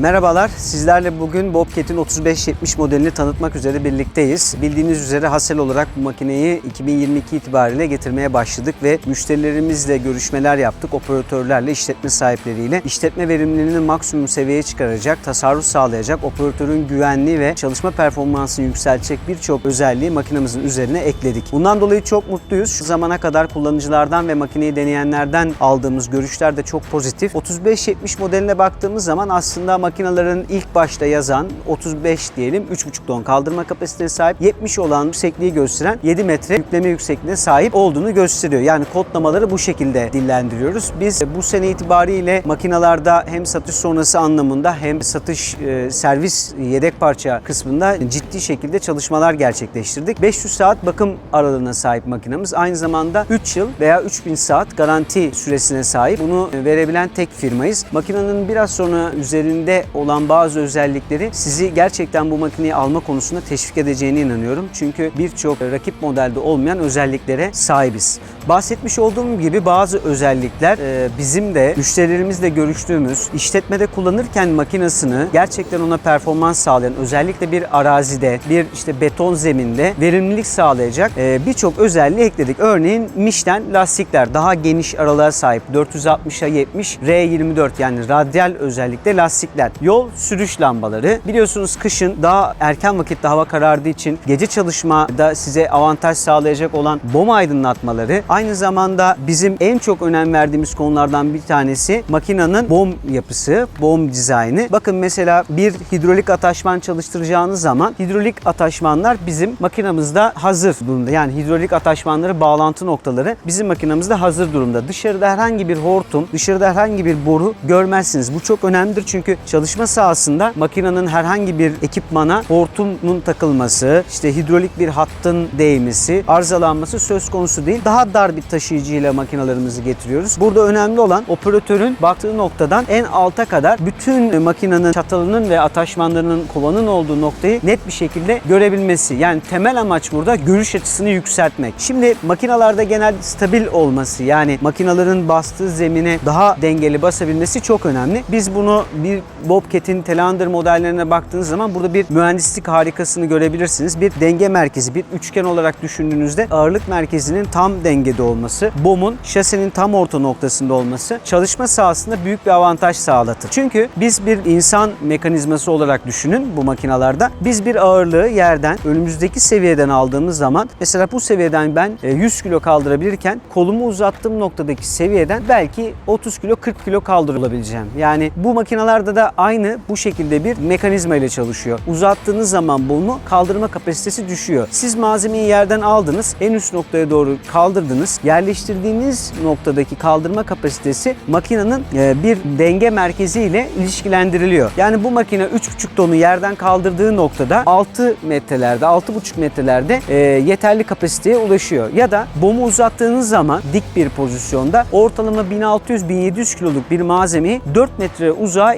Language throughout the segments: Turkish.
Merhabalar, sizlerle bugün Bobcat'in 3570 modelini tanıtmak üzere birlikteyiz. Bildiğiniz üzere Hassel olarak bu makineyi 2022 itibariyle getirmeye başladık ve müşterilerimizle görüşmeler yaptık, operatörlerle, işletme sahipleriyle. İşletme verimliliğini maksimum seviyeye çıkaracak, tasarruf sağlayacak, operatörün güvenliği ve çalışma performansını yükseltecek birçok özelliği makinamızın üzerine ekledik. Bundan dolayı çok mutluyuz. Şu zamana kadar kullanıcılardan ve makineyi deneyenlerden aldığımız görüşler de çok pozitif. 3570 modeline baktığımız zaman aslında makinelerin ilk başta yazan 35 diyelim 3.5 ton kaldırma kapasitesine sahip 70 olan yüksekliği gösteren 7 metre yükleme yüksekliğine sahip olduğunu gösteriyor. Yani kodlamaları bu şekilde dillendiriyoruz. Biz bu sene itibariyle makinalarda hem satış sonrası anlamında hem satış e, servis yedek parça kısmında ciddi şekilde çalışmalar gerçekleştirdik. 500 saat bakım aralığına sahip makinamız. Aynı zamanda 3 yıl veya 3000 saat garanti süresine sahip. Bunu verebilen tek firmayız. Makinenin biraz sonra üzerinde olan bazı özellikleri sizi gerçekten bu makineyi alma konusunda teşvik edeceğine inanıyorum. Çünkü birçok rakip modelde olmayan özelliklere sahibiz. Bahsetmiş olduğum gibi bazı özellikler e, bizim de müşterilerimizle görüştüğümüz işletmede kullanırken makinesini gerçekten ona performans sağlayan özellikle bir arazide, bir işte beton zeminde verimlilik sağlayacak e, birçok özelliği ekledik. Örneğin Michelin lastikler daha geniş aralığa sahip 460'a 70 R24 yani radyal özellikle lastikler. Yol sürüş lambaları. Biliyorsunuz kışın daha erken vakitte hava karardığı için gece çalışmada size avantaj sağlayacak olan bom aydınlatmaları. Aynı zamanda bizim en çok önem verdiğimiz konulardan bir tanesi makinenin bom yapısı, bom dizaynı. Bakın mesela bir hidrolik ataşman çalıştıracağınız zaman hidrolik ataşmanlar bizim makinamızda hazır durumda. Yani hidrolik ataşmanları bağlantı noktaları bizim makinamızda hazır durumda. Dışarıda herhangi bir hortum, dışarıda herhangi bir boru görmezsiniz. Bu çok önemlidir çünkü çalışma sahasında makinenin herhangi bir ekipmana hortumun takılması, işte hidrolik bir hattın değmesi, arızalanması söz konusu değil. Daha dar bir taşıyıcıyla makinalarımızı getiriyoruz. Burada önemli olan operatörün baktığı noktadan en alta kadar bütün makinenin çatalının ve ataşmanlarının kovanın olduğu noktayı net bir şekilde görebilmesi. Yani temel amaç burada görüş açısını yükseltmek. Şimdi makinalarda genel stabil olması yani makinaların bastığı zemine daha dengeli basabilmesi çok önemli. Biz bunu bir Bobcat'in Teleander modellerine baktığınız zaman burada bir mühendislik harikasını görebilirsiniz. Bir denge merkezi, bir üçgen olarak düşündüğünüzde ağırlık merkezinin tam dengede olması, BOM'un şasinin tam orta noktasında olması çalışma sahasında büyük bir avantaj sağlatır. Çünkü biz bir insan mekanizması olarak düşünün bu makinalarda. Biz bir ağırlığı yerden önümüzdeki seviyeden aldığımız zaman mesela bu seviyeden ben e, 100 kilo kaldırabilirken kolumu uzattığım noktadaki seviyeden belki 30 kilo 40 kilo kaldırılabileceğim. Yani bu makinalarda da aynı bu şekilde bir mekanizma ile çalışıyor. Uzattığınız zaman bunu kaldırma kapasitesi düşüyor. Siz malzemeyi yerden aldınız, en üst noktaya doğru kaldırdınız. Yerleştirdiğiniz noktadaki kaldırma kapasitesi makinenin e, bir denge merkezi ile ilişkilendiriliyor. Yani bu makine 3,5 tonu yerden kaldırdığı noktada 6 metrelerde, 6,5 metrelerde e, yeterli kapasiteye ulaşıyor. Ya da bomu uzattığınız zaman dik bir pozisyonda ortalama 1600-1700 kiloluk bir malzemeyi 4 metre uzağa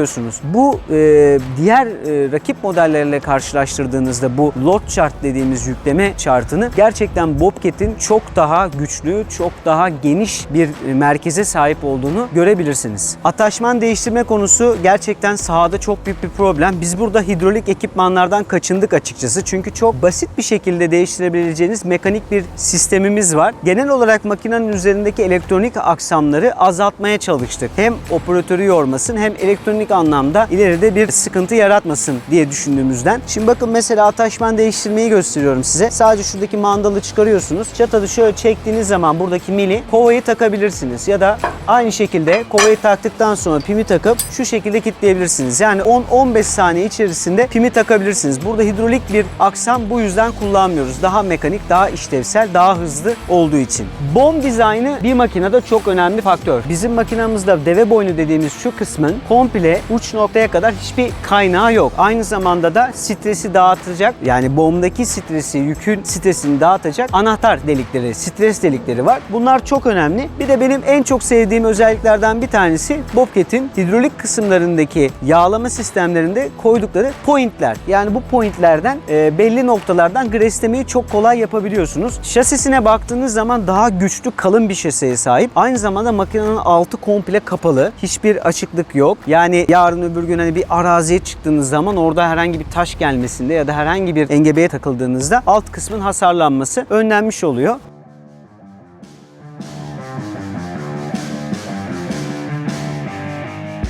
iletebiliyorsunuz. Bu e, diğer e, rakip modellerle karşılaştırdığınızda bu load chart dediğimiz yükleme chartını gerçekten Bobcat'in çok daha güçlü, çok daha geniş bir e, merkeze sahip olduğunu görebilirsiniz. Ataşman değiştirme konusu gerçekten sahada çok büyük bir problem. Biz burada hidrolik ekipmanlardan kaçındık açıkçası. Çünkü çok basit bir şekilde değiştirebileceğiniz mekanik bir sistemimiz var. Genel olarak makinenin üzerindeki elektronik aksamları azaltmaya çalıştık. Hem operatörü yormasın hem elektronik anlamda ileride bir sıkıntı yaratmasın diye düşündüğümüzden. Şimdi bakın mesela ataşman değiştirmeyi gösteriyorum size. Sadece şuradaki mandalı çıkarıyorsunuz. Çatalı şöyle çektiğiniz zaman buradaki mili kovayı takabilirsiniz. Ya da aynı şekilde kovayı taktıktan sonra pimi takıp şu şekilde kilitleyebilirsiniz. Yani 10-15 saniye içerisinde pimi takabilirsiniz. Burada hidrolik bir aksam bu yüzden kullanmıyoruz. Daha mekanik, daha işlevsel, daha hızlı olduğu için. Bom dizaynı bir makinede çok önemli faktör. Bizim makinamızda deve boynu dediğimiz şu kısmın komple uç noktaya kadar hiçbir kaynağı yok. Aynı zamanda da stresi dağıtacak yani bombdaki stresi, yükün stresini dağıtacak anahtar delikleri, stres delikleri var. Bunlar çok önemli. Bir de benim en çok sevdiğim özelliklerden bir tanesi Bobcat'in hidrolik kısımlarındaki yağlama sistemlerinde koydukları pointler. Yani bu pointlerden e, belli noktalardan greslemeyi çok kolay yapabiliyorsunuz. Şasisine baktığınız zaman daha güçlü, kalın bir şaseye sahip. Aynı zamanda makinenin altı komple kapalı. Hiçbir açıklık yok. Yani Yarın öbür gün hani bir araziye çıktığınız zaman orada herhangi bir taş gelmesinde ya da herhangi bir engebeye takıldığınızda alt kısmın hasarlanması önlenmiş oluyor.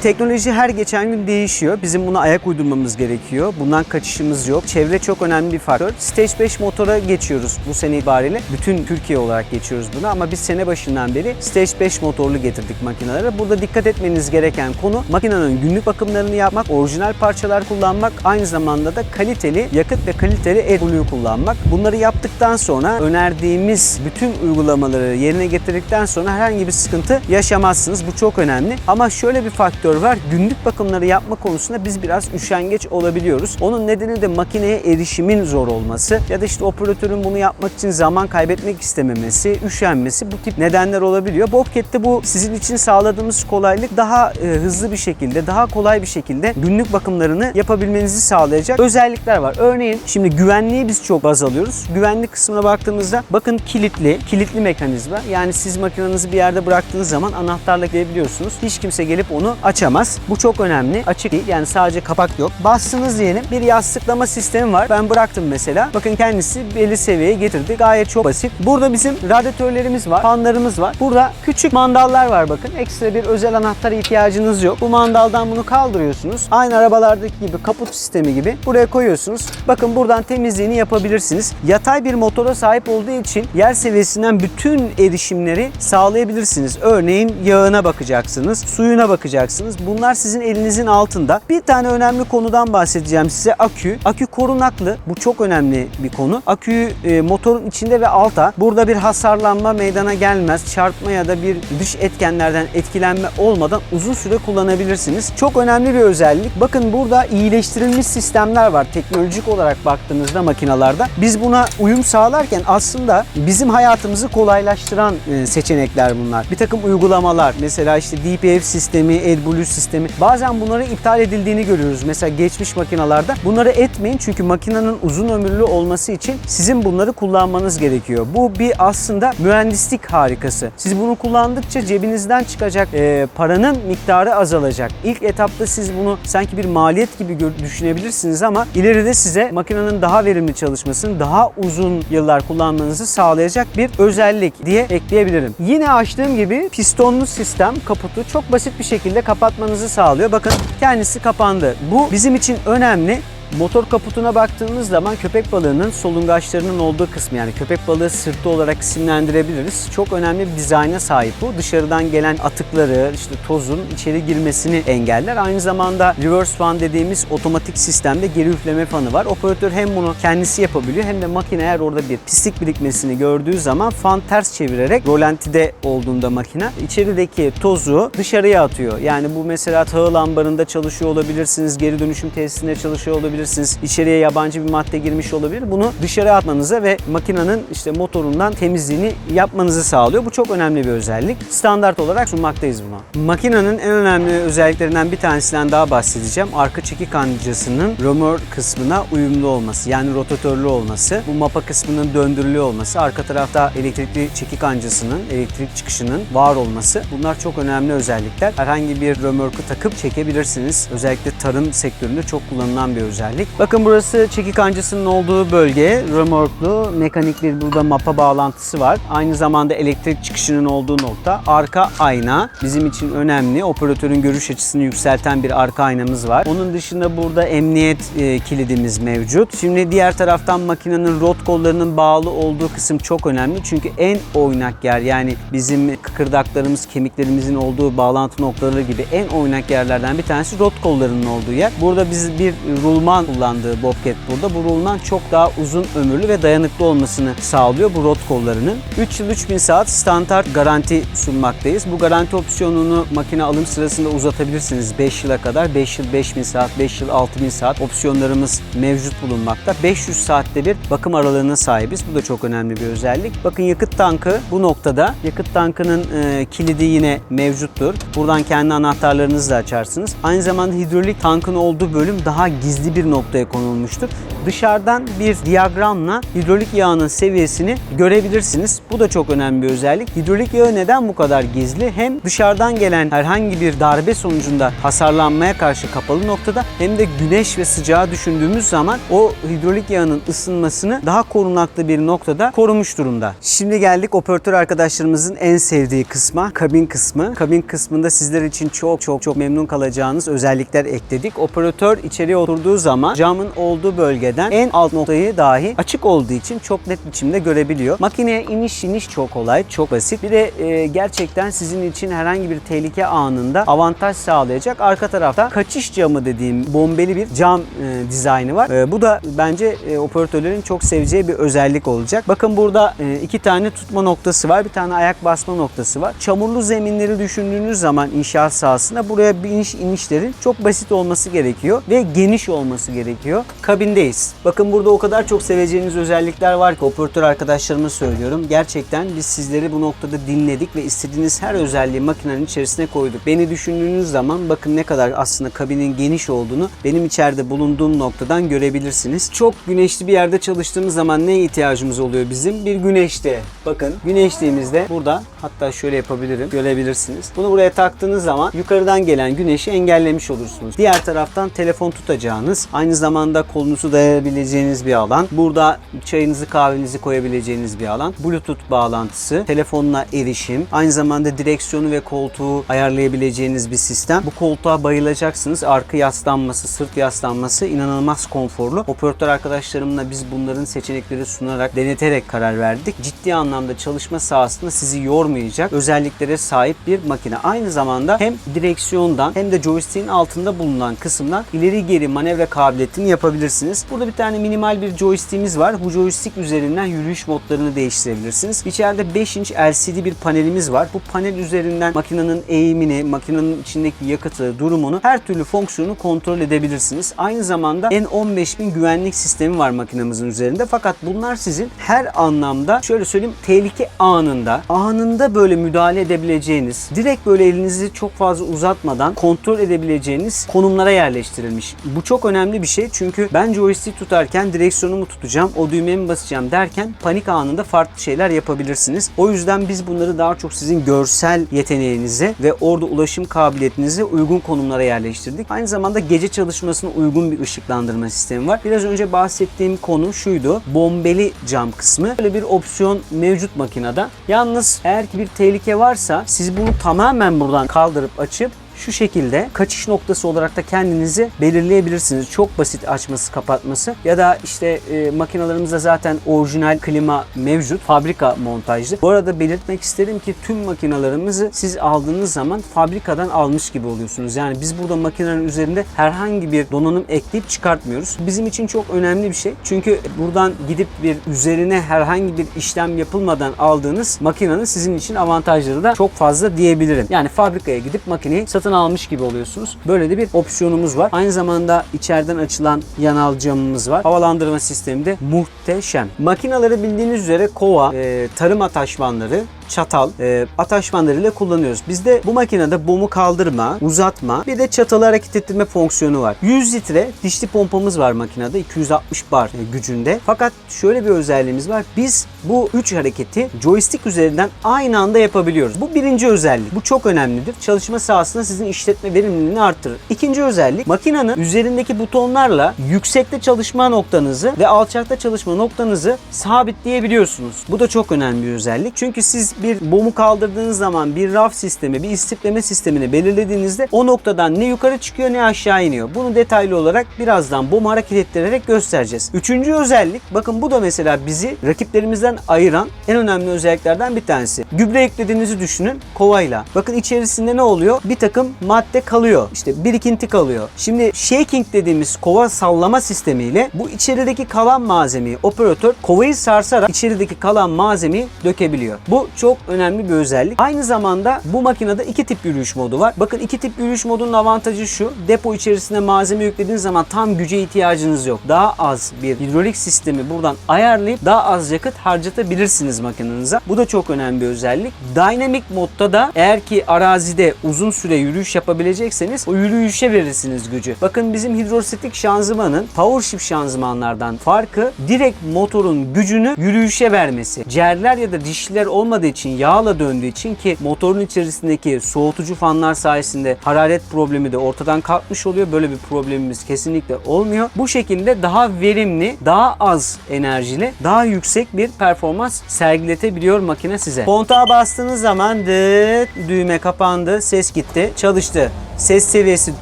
Teknoloji her geçen gün değişiyor. Bizim buna ayak uydurmamız gerekiyor. Bundan kaçışımız yok. Çevre çok önemli bir faktör. Stage 5 motora geçiyoruz bu sene itibariyle. Bütün Türkiye olarak geçiyoruz buna ama biz sene başından beri Stage 5 motorlu getirdik makinelere. Burada dikkat etmeniz gereken konu makinenin günlük bakımlarını yapmak, orijinal parçalar kullanmak, aynı zamanda da kaliteli yakıt ve kaliteli AdBlue kullanmak. Bunları yaptıktan sonra önerdiğimiz bütün uygulamaları yerine getirdikten sonra herhangi bir sıkıntı yaşamazsınız. Bu çok önemli. Ama şöyle bir faktör var. Günlük bakımları yapma konusunda biz biraz üşengeç olabiliyoruz. Onun nedeni de makineye erişimin zor olması ya da işte operatörün bunu yapmak için zaman kaybetmek istememesi, üşenmesi bu tip nedenler olabiliyor. Bobcat'te bu sizin için sağladığımız kolaylık daha e, hızlı bir şekilde, daha kolay bir şekilde günlük bakımlarını yapabilmenizi sağlayacak özellikler var. Örneğin şimdi güvenliği biz çok baz alıyoruz. Güvenlik kısmına baktığımızda bakın kilitli, kilitli mekanizma. Yani siz makinenizi bir yerde bıraktığınız zaman anahtarla gidebiliyorsunuz. Hiç kimse gelip onu açamaz. Bu çok önemli. Açık değil. Yani sadece kapak yok. Bastınız diyelim bir yastıklama sistemi var. Ben bıraktım mesela. Bakın kendisi belli seviyeye getirdi. Gayet çok basit. Burada bizim radyatörlerimiz var. Fanlarımız var. Burada küçük mandallar var bakın. Ekstra bir özel anahtara ihtiyacınız yok. Bu mandaldan bunu kaldırıyorsunuz. Aynı arabalardaki gibi kaput sistemi gibi buraya koyuyorsunuz. Bakın buradan temizliğini yapabilirsiniz. Yatay bir motora sahip olduğu için yer seviyesinden bütün erişimleri sağlayabilirsiniz. Örneğin yağına bakacaksınız, suyuna bakacaksınız. Bunlar sizin elinizin altında. Bir tane önemli konudan bahsedeceğim size. Akü. Akü korunaklı. Bu çok önemli bir konu. Aküyü e, motorun içinde ve alta. Burada bir hasarlanma meydana gelmez. Çarpma ya da bir dış etkenlerden etkilenme olmadan uzun süre kullanabilirsiniz. Çok önemli bir özellik. Bakın burada iyileştirilmiş sistemler var. Teknolojik olarak baktığınızda makinalarda. Biz buna uyum sağlarken aslında bizim hayatımızı kolaylaştıran e, seçenekler bunlar. Bir takım uygulamalar. Mesela işte DPF sistemi, AdBlue sistemi. Bazen bunları iptal edildiğini görüyoruz. Mesela geçmiş makinalarda. Bunları etmeyin çünkü makinenin uzun ömürlü olması için sizin bunları kullanmanız gerekiyor. Bu bir aslında mühendislik harikası. Siz bunu kullandıkça cebinizden çıkacak e, paranın miktarı azalacak. İlk etapta siz bunu sanki bir maliyet gibi düşünebilirsiniz ama ileride size makinenin daha verimli çalışmasını, daha uzun yıllar kullanmanızı sağlayacak bir özellik diye ekleyebilirim. Yine açtığım gibi pistonlu sistem kaputu çok basit bir şekilde kapatmanızı sağlıyor. Bakın kendisi kapandı. Bu bizim için önemli. Motor kaputuna baktığınız zaman köpek balığının solungaçlarının olduğu kısmı yani köpek balığı sırtı olarak isimlendirebiliriz. Çok önemli bir dizayna sahip bu. Dışarıdan gelen atıkları, işte tozun içeri girmesini engeller. Aynı zamanda reverse fan dediğimiz otomatik sistemde geri üfleme fanı var. Operatör hem bunu kendisi yapabiliyor hem de makine eğer orada bir pislik birikmesini gördüğü zaman fan ters çevirerek rolantide olduğunda makine içerideki tozu dışarıya atıyor. Yani bu mesela tahıl ambarında çalışıyor olabilirsiniz, geri dönüşüm tesisinde çalışıyor olabilirsiniz. İçeriye yabancı bir madde girmiş olabilir. Bunu dışarı atmanıza ve makinenin işte motorundan temizliğini yapmanızı sağlıyor. Bu çok önemli bir özellik. Standart olarak sunmaktayız bunu. Makinenin en önemli özelliklerinden bir tanesinden daha bahsedeceğim. Arka çekik kancasının römor kısmına uyumlu olması. Yani rotatörlü olması. Bu mapa kısmının döndürülü olması. Arka tarafta elektrikli çekik kancasının, elektrik çıkışının var olması. Bunlar çok önemli özellikler. Herhangi bir römorku takıp çekebilirsiniz. Özellikle tarım sektöründe çok kullanılan bir özellik. Bakın burası çekik kancasının olduğu bölge. Römorklu, mekanik bir burada mapa bağlantısı var. Aynı zamanda elektrik çıkışının olduğu nokta. Arka ayna bizim için önemli. Operatörün görüş açısını yükselten bir arka aynamız var. Onun dışında burada emniyet e, kilidimiz mevcut. Şimdi diğer taraftan makinenin rot kollarının bağlı olduğu kısım çok önemli. Çünkü en oynak yer yani bizim kıkırdaklarımız, kemiklerimizin olduğu bağlantı noktaları gibi en oynak yerlerden bir tanesi rot kollarının olduğu yer. Burada biz bir rulman kullandığı Bobcat burada. Bu rulman çok daha uzun ömürlü ve dayanıklı olmasını sağlıyor bu rot kollarının. 3 yıl 3000 saat standart garanti sunmaktayız. Bu garanti opsiyonunu makine alım sırasında uzatabilirsiniz 5 yıla kadar. 5 yıl 5000 saat, 5 yıl 6000 saat opsiyonlarımız mevcut bulunmakta. 500 saatte bir bakım aralığına sahibiz. Bu da çok önemli bir özellik. Bakın yakıt tankı bu noktada. Yakıt tankının e, kilidi yine mevcuttur. Buradan kendi anahtarlarınızı da açarsınız. Aynı zamanda hidrolik tankın olduğu bölüm daha gizli bir noktaya konulmuştur. Dışarıdan bir diyagramla hidrolik yağının seviyesini görebilirsiniz. Bu da çok önemli bir özellik. Hidrolik yağı neden bu kadar gizli? Hem dışarıdan gelen herhangi bir darbe sonucunda hasarlanmaya karşı kapalı noktada hem de güneş ve sıcağı düşündüğümüz zaman o hidrolik yağının ısınmasını daha korunaklı bir noktada korumuş durumda. Şimdi geldik operatör arkadaşlarımızın en sevdiği kısma, kabin kısmı. Kabin kısmında sizler için çok çok çok memnun kalacağınız özellikler ekledik. Operatör içeriye oturduğu zaman camın olduğu bölgeden en alt noktayı dahi açık olduğu için çok net biçimde görebiliyor. Makineye iniş iniş çok kolay, çok basit. Bir de e, gerçekten sizin için herhangi bir tehlike anında avantaj sağlayacak. Arka tarafta kaçış camı dediğim bombeli bir cam e, dizaynı var. E, bu da bence e, operatörlerin çok seveceği bir özellik olacak. Bakın burada e, iki tane tutma noktası var. Bir tane ayak basma noktası var. Çamurlu zeminleri düşündüğünüz zaman inşaat sahasında buraya iniş inişlerin çok basit olması gerekiyor ve geniş olması gerekiyor. Kabindeyiz. Bakın burada o kadar çok seveceğiniz özellikler var ki operatör arkadaşlarıma söylüyorum. Gerçekten biz sizleri bu noktada dinledik ve istediğiniz her özelliği makinenin içerisine koyduk. Beni düşündüğünüz zaman bakın ne kadar aslında kabinin geniş olduğunu benim içeride bulunduğum noktadan görebilirsiniz. Çok güneşli bir yerde çalıştığımız zaman neye ihtiyacımız oluyor bizim? Bir güneşte. Bakın güneşliğimizde burada hatta şöyle yapabilirim görebilirsiniz. Bunu buraya taktığınız zaman yukarıdan gelen güneşi engellemiş olursunuz. Diğer taraftan telefon tutacağınız, aynı zamanda kolunuzu dayayabileceğiniz bir alan. Burada çayınızı kahvenizi koyabileceğiniz bir alan. Bluetooth bağlantısı, telefonla erişim, aynı zamanda direksiyonu ve koltuğu ayarlayabileceğiniz bir sistem. Bu koltuğa bayılacaksınız. Arka yaslanması, sırt yaslanması inanılmaz konforlu. Operatör arkadaşlarımla biz bunların seçenekleri sunarak, deneterek karar verdik. Ciddi anlamda çalışma sahasında sizi yormayacak özelliklere sahip bir makine. Aynı zamanda hem direksiyondan hem de joystick'in altında bulunan kısımdan ileri geri manevra kabiliyetini yapabilirsiniz. Burada bir tane minimal bir joystick'imiz var. Bu joystick üzerinden yürüyüş modlarını değiştirebilirsiniz. İçeride 5 inç LCD bir panelimiz var. Bu panel üzerinden makinenin eğimini, makinenin içindeki yakıtı, durumunu her türlü fonksiyonu kontrol edebilirsiniz. Aynı zamanda N15000 güvenlik sistemi var makinemizin üzerinde. Fakat bunlar sizin her anlamda şöyle söyleyeyim tehlike anında anında böyle müdahale edebileceğiniz, direkt böyle elinizi çok fazla uzatmadan kontrol edebileceğiniz konumlara yerleştirilmiş. Bu çok önemli bir şey çünkü ben joystick tutarken direksiyonumu tutacağım, o düğmeye mi basacağım derken panik anında farklı şeyler yapabilirsiniz. O yüzden biz bunları daha çok sizin görsel yeteneğinize ve orada ulaşım kabiliyetinize uygun konumlara yerleştirdik. Aynı zamanda gece çalışmasına uygun bir ışıklandırma sistemi var. Biraz önce bahsettiğim konu şuydu. Bombeli cam kısmı. Böyle bir opsiyon mevcut makinede. Yalnız eğer ki bir tehlike varsa siz bunu tamamen buradan kaldırıp açıp şu şekilde kaçış noktası olarak da kendinizi belirleyebilirsiniz. Çok basit açması kapatması ya da işte e, makinalarımızda zaten orijinal klima mevcut. Fabrika montajlı. Bu arada belirtmek isterim ki tüm makinalarımızı siz aldığınız zaman fabrikadan almış gibi oluyorsunuz. Yani biz burada makinenin üzerinde herhangi bir donanım ekleyip çıkartmıyoruz. Bizim için çok önemli bir şey. Çünkü buradan gidip bir üzerine herhangi bir işlem yapılmadan aldığınız makinenin sizin için avantajları da çok fazla diyebilirim. Yani fabrikaya gidip makineyi satın almış gibi oluyorsunuz. Böyle de bir opsiyonumuz var. Aynı zamanda içeriden açılan yanal camımız var. Havalandırma sistemi de muhteşem. Makinaları bildiğiniz üzere kova, e, tarım ataşmanları, çatal e, ataşmanlarıyla kullanıyoruz. Bizde bu makinede bomu kaldırma, uzatma bir de çatalı hareket ettirme fonksiyonu var. 100 litre dişli pompamız var makinede 260 bar e, gücünde. Fakat şöyle bir özelliğimiz var. Biz bu 3 hareketi joystick üzerinden aynı anda yapabiliyoruz. Bu birinci özellik. Bu çok önemlidir. Çalışma sahasında sizin işletme verimliliğini arttırır. İkinci özellik makinenin üzerindeki butonlarla yüksekte çalışma noktanızı ve alçakta çalışma noktanızı sabitleyebiliyorsunuz. Bu da çok önemli bir özellik. Çünkü siz bir bomu kaldırdığınız zaman bir raf sistemi, bir istikleme sistemini belirlediğinizde o noktadan ne yukarı çıkıyor ne aşağı iniyor. Bunu detaylı olarak birazdan bomu hareket ettirerek göstereceğiz. Üçüncü özellik, bakın bu da mesela bizi rakiplerimizden ayıran en önemli özelliklerden bir tanesi. Gübre eklediğinizi düşünün kovayla. Bakın içerisinde ne oluyor? Bir takım madde kalıyor. İşte birikinti kalıyor. Şimdi shaking dediğimiz kova sallama sistemiyle bu içerideki kalan malzemeyi operatör kovayı sarsarak içerideki kalan malzemeyi dökebiliyor. Bu çok çok önemli bir özellik. Aynı zamanda bu makinede iki tip yürüyüş modu var. Bakın iki tip yürüyüş modunun avantajı şu. Depo içerisine malzeme yüklediğiniz zaman tam güce ihtiyacınız yok. Daha az bir hidrolik sistemi buradan ayarlayıp daha az yakıt harcatabilirsiniz makinenize. Bu da çok önemli bir özellik. Dynamic modda da eğer ki arazide uzun süre yürüyüş yapabilecekseniz o yürüyüşe verirsiniz gücü. Bakın bizim hidrostatik şanzımanın powershift şanzımanlardan farkı direkt motorun gücünü yürüyüşe vermesi. Cerler ya da dişliler olmadığı için yağla döndüğü için ki motorun içerisindeki soğutucu fanlar sayesinde hararet problemi de ortadan kalkmış oluyor. Böyle bir problemimiz kesinlikle olmuyor. Bu şekilde daha verimli, daha az enerjili, daha yüksek bir performans sergiletebiliyor makine size. Kontağa bastığınız zaman dıt düğme kapandı, ses gitti, çalıştı. Ses seviyesi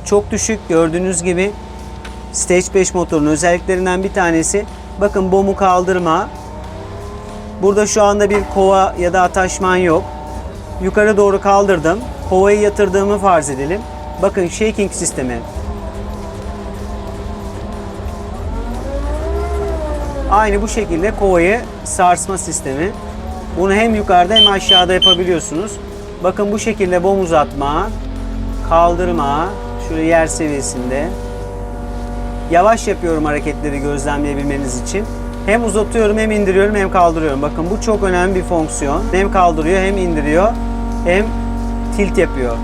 çok düşük gördüğünüz gibi. Stage 5 motorun özelliklerinden bir tanesi. Bakın bomu kaldırma. Burada şu anda bir kova ya da ataşman yok. Yukarı doğru kaldırdım. Kovayı yatırdığımı farz edelim. Bakın shaking sistemi. Aynı bu şekilde kovayı sarsma sistemi. Bunu hem yukarıda hem aşağıda yapabiliyorsunuz. Bakın bu şekilde bom uzatma, kaldırma, şöyle yer seviyesinde. Yavaş yapıyorum hareketleri gözlemleyebilmeniz için. Hem uzatıyorum hem indiriyorum hem kaldırıyorum. Bakın bu çok önemli bir fonksiyon. Hem kaldırıyor hem indiriyor hem tilt yapıyor.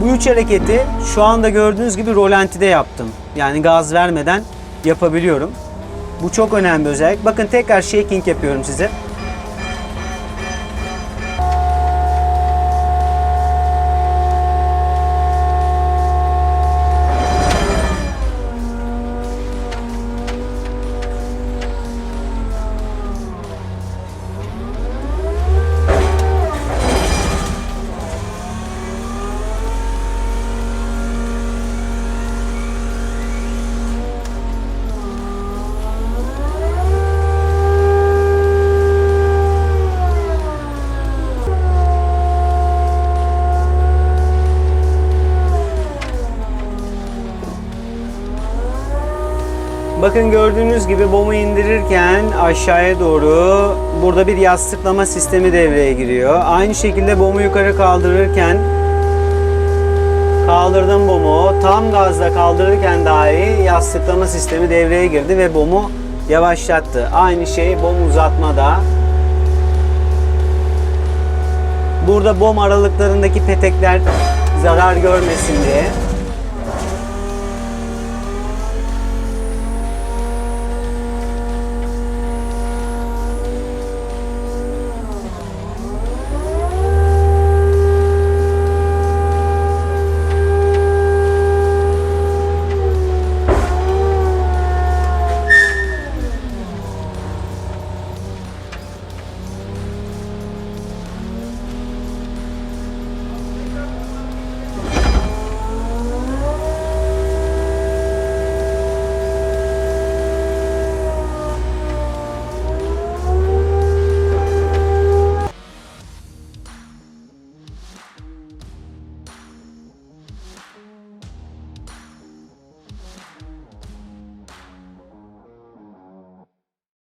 Bu üç hareketi şu anda gördüğünüz gibi rolantide yaptım. Yani gaz vermeden yapabiliyorum. Bu çok önemli özellik. Bakın tekrar shaking yapıyorum size. Bakın gördüğünüz gibi bomu indirirken aşağıya doğru burada bir yastıklama sistemi devreye giriyor. Aynı şekilde bomu yukarı kaldırırken kaldırdım bomu. Tam gazla kaldırırken dahi yastıklama sistemi devreye girdi ve bomu yavaşlattı. Aynı şey bom uzatmada. Burada bom aralıklarındaki petekler zarar görmesin diye